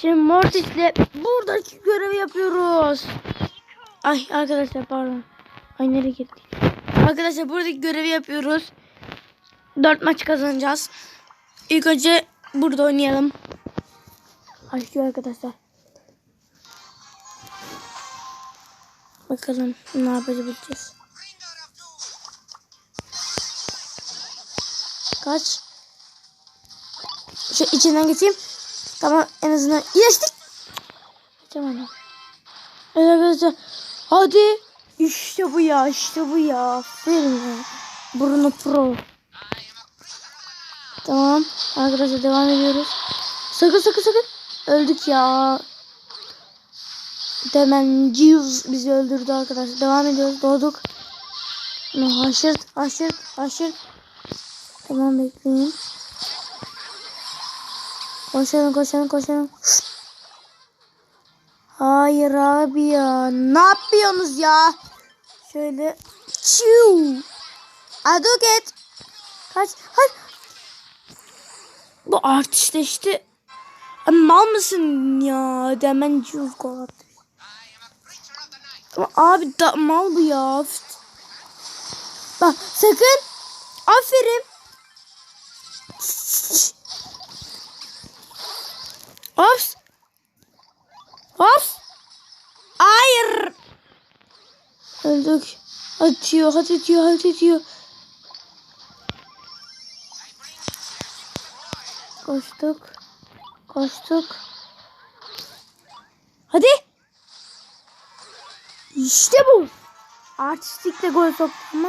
Şimdi Mortis'le buradaki görevi yapıyoruz. Ay arkadaşlar pardon. Ay nereye gitti? Arkadaşlar buradaki görevi yapıyoruz. 4 maç kazanacağız. İlk önce burada oynayalım. Başlıyor arkadaşlar. Bakalım ne yapabileceğiz. Kaç. Şu içinden geçeyim. Tamam en azından iyileştik. Geçemedim. Evet arkadaşlar. Hadi. İşte bu ya işte bu ya. Aferin ya. Bruno Pro. Tamam. Arkadaşlar devam ediyoruz. Sakın sakın sakın. Öldük ya. Demen Jeeves bizi öldürdü arkadaşlar. Devam ediyoruz. Doğduk. Haşırt haşırt haşırt. Tamam bekleyin. Koşalım koşalım koşalım. Hayır abi ya. Ne yapıyorsunuz ya? Şöyle. Çiu. Aduket. Kaç. Hayır. Bu artistleşti. Mal mısın ya? Demen cüz gol Ama abi da, mal bu ya. Bak sakın. Aferin. Ops. Ops. Hayır. Öldük. Atıyor, hadi atıyor, hadi atıyor. Koştuk. Koştuk. Hadi. İşte bu. Artistikle gol soktu ama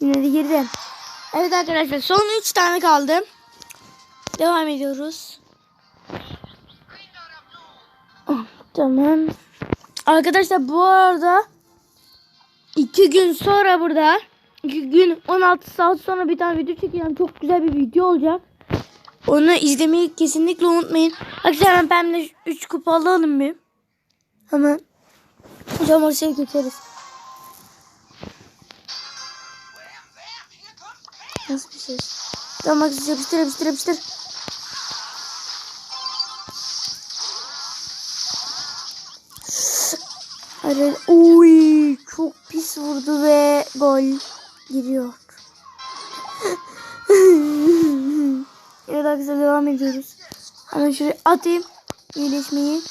yine de girdi. Evet arkadaşlar son 3 tane kaldı. Devam ediyoruz. Tamam. Arkadaşlar bu arada 2 gün sonra burada 2 gün 16 saat sonra bir tane video çekeceğim. Çok güzel bir video olacak. Onu izlemeyi kesinlikle unutmayın. Arkadaşlar hemen pembe 3 kupa alalım bir. Hemen. Hocam oraya geçeriz. Nasıl bir şey? Tamam yapıştır yapıştır yapıştır. Hadi. Uy, çok pis vurdu ve gol giriyor. evet arkadaşlar devam ediyoruz. Hemen şuraya atayım. İyileşmeyi.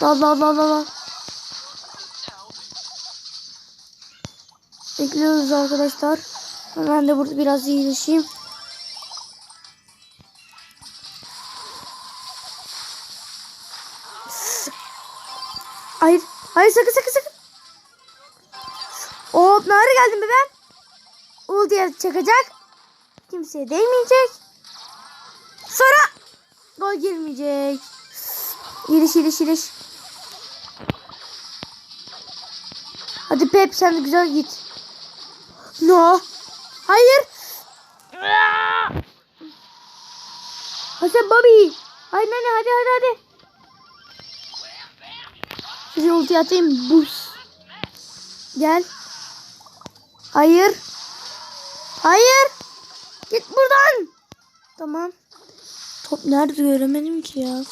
Dal dal dal. dal. Bekliyoruz arkadaşlar. Ben de burada biraz iyileşeyim. Hayır. Sakın sakın sakın. Hop nereye geldim be ben? Ultiye çakacak. Kimseye değmeyecek. Sonra gol girmeyecek. İyileş iyileş iyileş. Hadi Pep sen de güzel git. No. Hayır. Hasan Bobby. Hayır nene hadi hadi hadi. Şuraya ulti atayım. Buz. Gel. Hayır. Hayır. Git buradan. Tamam. Top nerede göremedim ki ya.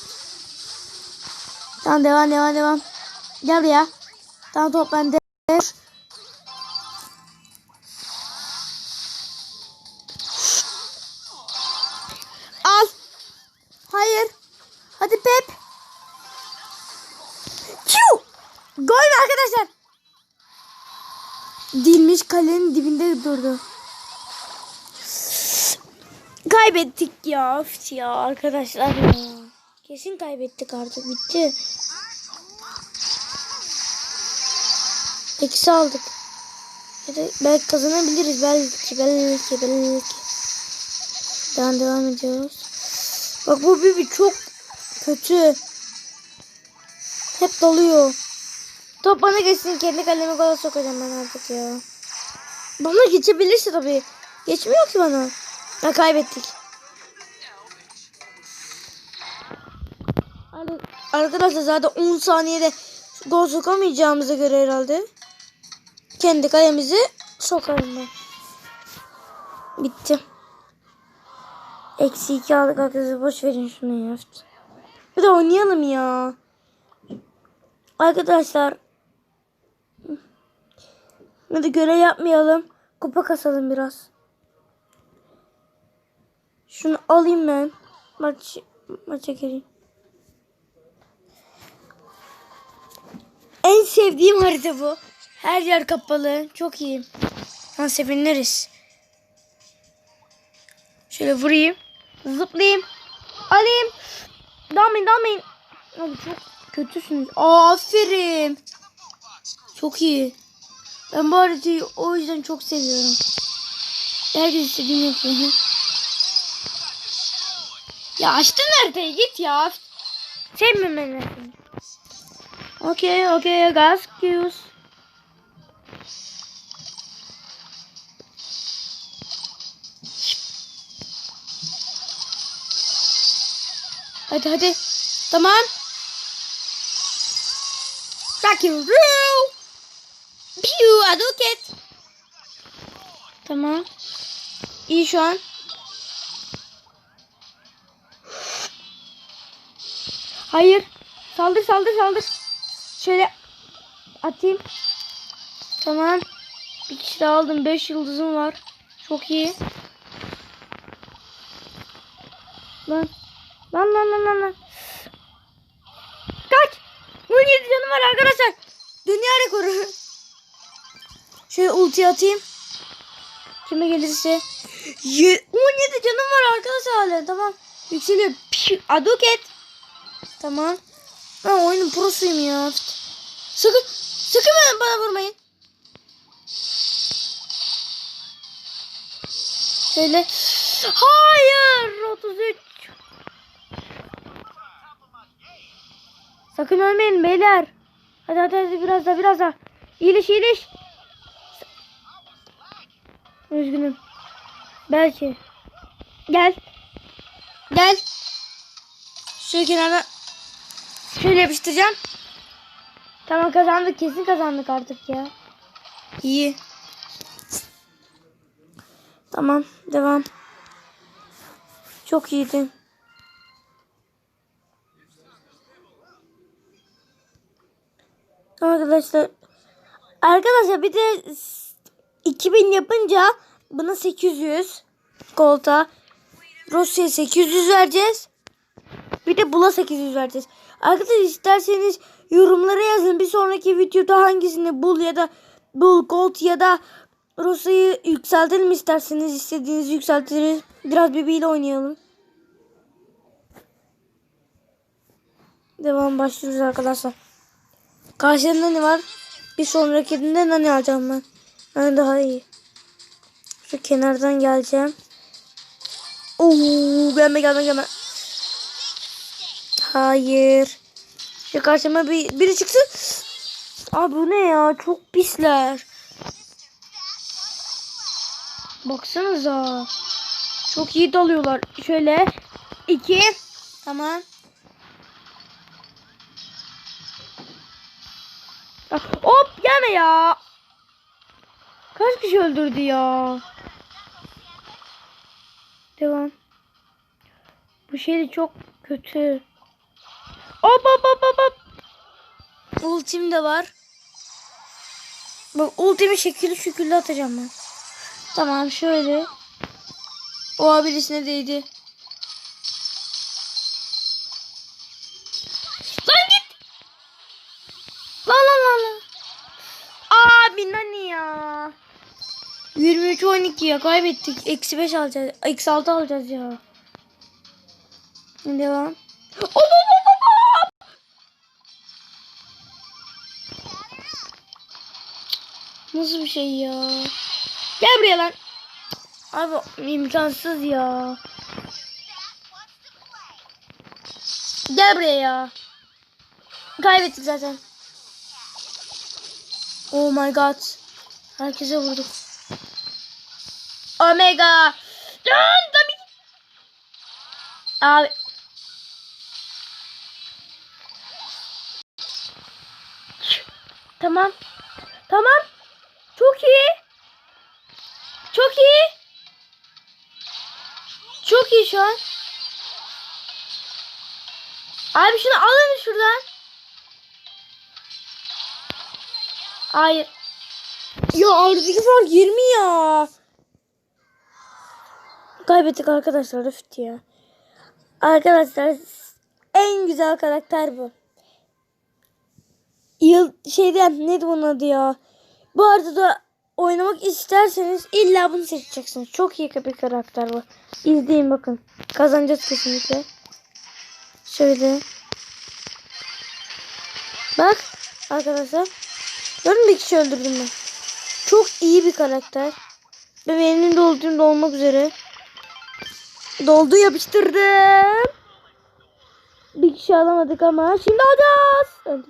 Tamam devam devam devam. Gel buraya. Tamam top bende. Dilmiş kalenin dibinde durdu. Kaybettik ya. Üf ya arkadaşlar ya. Kesin kaybettik artık bitti. Eksi aldık. Ya da belki kazanabiliriz. Belki belki belki. Devam devam ediyoruz. Bak bu bibi çok kötü. Hep dalıyor. Top bana geçsin. Kendi kaleme gol sokacağım ben artık ya. Bana geçebilirse tabii. Geçmiyor ki bana. Ha kaybettik. Ar- Arkadaşlar zaten 10 saniyede gol sokamayacağımıza göre herhalde. Kendi kalemizi sokarım ben. Bitti. Eksi 2 aldık arkadaşlar. Boş verin şunu ya. Bir de oynayalım ya. Arkadaşlar. Hadi görev yapmayalım. Kupa kasalım biraz. Şunu alayım ben. Maç maça gireyim. En sevdiğim harita bu. Her yer kapalı. Çok iyi. Ha seviniriz. Şöyle vurayım. Zıplayayım. Alayım. Dalmayın dalmayın. Abi çok kötüsünüz. Aferin. Çok iyi. Ben bu haritayı o yüzden çok seviyorum. Herkes istediğini yapıyor. Ya açtın haritayı git ya. Sevmiyorum ben haritayı. Okay, okay, I got excuse. Hadi hadi. Tamam. Rocky Roo. Pew aduket. Tamam. İyi şu an. Hayır. Saldır saldır saldır. Şöyle atayım. Tamam. Bir kişi daha aldım. 5 yıldızım var. Çok iyi. Lan. Lan lan lan lan lan. Kaç. 17 canım var arkadaşlar. Dünya rekoru. Şöyle ulti atayım. Kime gelirse. Ye 17 canım var arkadaşlar hala. Tamam. Yükseliyor. Piu, Aduket. Tamam. Ben oyunun prosuyum ya. Sakın. Sakın bana, bana vurmayın. Şöyle. Hayır. 33. Sakın ölmeyin beyler. Hadi hadi hadi biraz daha biraz daha. İyileş iyileş. Üzgünüm. Belki. Gel. Gel. Şöyle kenara. Şöyle yapıştıracağım. Tamam kazandık. Kesin kazandık artık ya. İyi. Tamam. Devam. Çok iyiydin. Arkadaşlar Arkadaşlar bir de 2000 yapınca buna 800 kolta Rusya'ya 800 vereceğiz. Bir de bula 800 vereceğiz. Arkadaşlar isterseniz yorumlara yazın. Bir sonraki videoda hangisini bul ya da bul gold ya da Rusya'yı yükseltelim isterseniz istediğinizi yükseltiriz. Biraz bebeğiyle oynayalım. Devam başlıyoruz arkadaşlar. Karşımda ne var? Bir sonrakinde ne alacağım ben? Ben daha iyi. Şu kenardan geleceğim. Oo, gelme gelme gelme. Hayır. Şu karşıma bir, biri çıksın. Abi bu ne ya? Çok pisler. Baksanıza. Çok iyi dalıyorlar. Şöyle. iki. Tamam. Ya, Hop gelme ya. Kaç kişi öldürdü ya? Devam. Bu şey de çok kötü. Hop hop hop hop hop. Ultim de var. Bak ultimi şekilli şekilli atacağım ben. Tamam şöyle. O birisine değdi. 23 12 ya kaybettik. Eksi 5 alacağız. Eksi 6 alacağız ya. Devam. Nasıl bir şey ya? Gel buraya lan. Abi imkansız ya. Gel buraya ya. Kaybettik zaten. Oh my god. Herkese vurduk. Omega. Dön tabii. Abi. Tamam. Tamam. Çok iyi. Çok iyi. Çok iyi şu an. Abi şunu alın şuradan. Hayır. Ya aradaki fark 20 ya. Kaybettik arkadaşlar Rıfat ya. Arkadaşlar en güzel karakter bu. Yıl şeyden neydi bunun adı ya? Bu arada da oynamak isterseniz illa bunu seçeceksiniz. Çok iyi bir karakter bu. İzleyin bakın. Kazanacağız kesinlikle. Şöyle. Bak arkadaşlar. Gördün mü bir kişi öldürdüm ben. Çok iyi bir karakter. Ve benim dolduğum dolmak üzere. Doldu yapıştırdım. Bir kişi alamadık ama şimdi alacağız.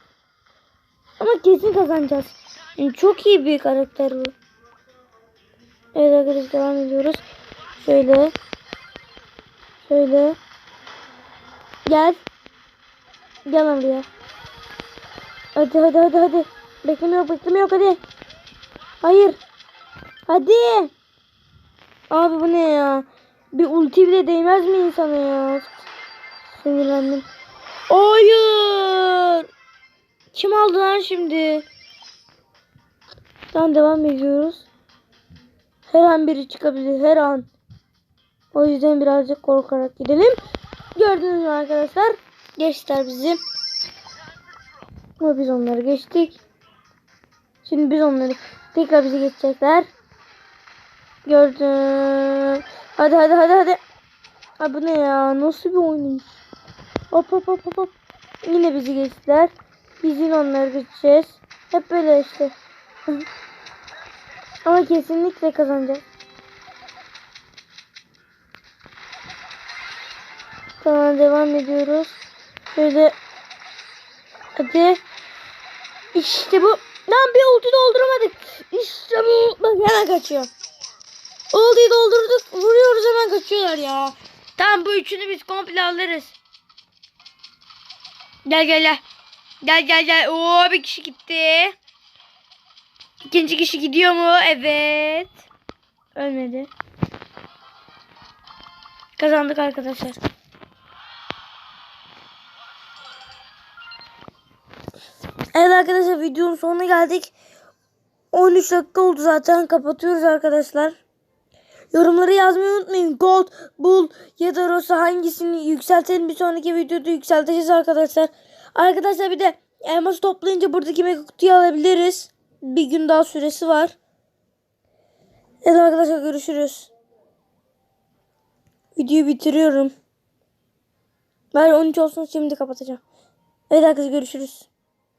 Ama kesin kazanacağız. Yani çok iyi bir karakter bu. Evet arkadaşlar devam ediyoruz. Şöyle. Şöyle. Gel. Gel buraya. Hadi hadi hadi hadi. Bekleme yok bekleme yok hadi. Hayır. Hadi. Abi bu ne ya? Bir ulti bile değmez mi insana ya? Sinirlendim. Hayır. Kim aldı lan şimdi? Tamam devam ediyoruz. Her an biri çıkabilir her an. O yüzden birazcık korkarak gidelim. Gördünüz mü arkadaşlar? Geçtiler bizi. Ama biz onları geçtik. Şimdi biz onları tekrar bizi geçecekler. Gördüm. Hadi hadi hadi hadi. Ha bu ne ya? Nasıl bir oynayış? Hop hop hop hop hop. Yine bizi geçtiler. Biz yine onları geçeceğiz. Hep böyle işte. Ama kesinlikle kazanacağız. Tamam devam ediyoruz. Şöyle. Hadi. İşte bu. Lan bir ulti dolduramadık. İşte bu. Bak hemen kaçıyor. Ultiyi doldurduk. Vuruyoruz hemen kaçıyorlar ya. Tamam bu üçünü biz komple alırız. Gel gel gel. Gel gel gel. Oo bir kişi gitti. İkinci kişi gidiyor mu? Evet. Ölmedi. Kazandık arkadaşlar. Evet arkadaşlar videonun sonuna geldik. 13 dakika oldu zaten. Kapatıyoruz arkadaşlar. Yorumları yazmayı unutmayın. Gold, Bull ya da Rosa hangisini yükseltelim bir sonraki videoda yükselteceğiz arkadaşlar. Arkadaşlar bir de elmas toplayınca buradaki mega kutuyu alabiliriz. Bir gün daha süresi var. Evet arkadaşlar görüşürüz. Videoyu bitiriyorum. Bari 13 olsun şimdi kapatacağım. Evet arkadaşlar görüşürüz.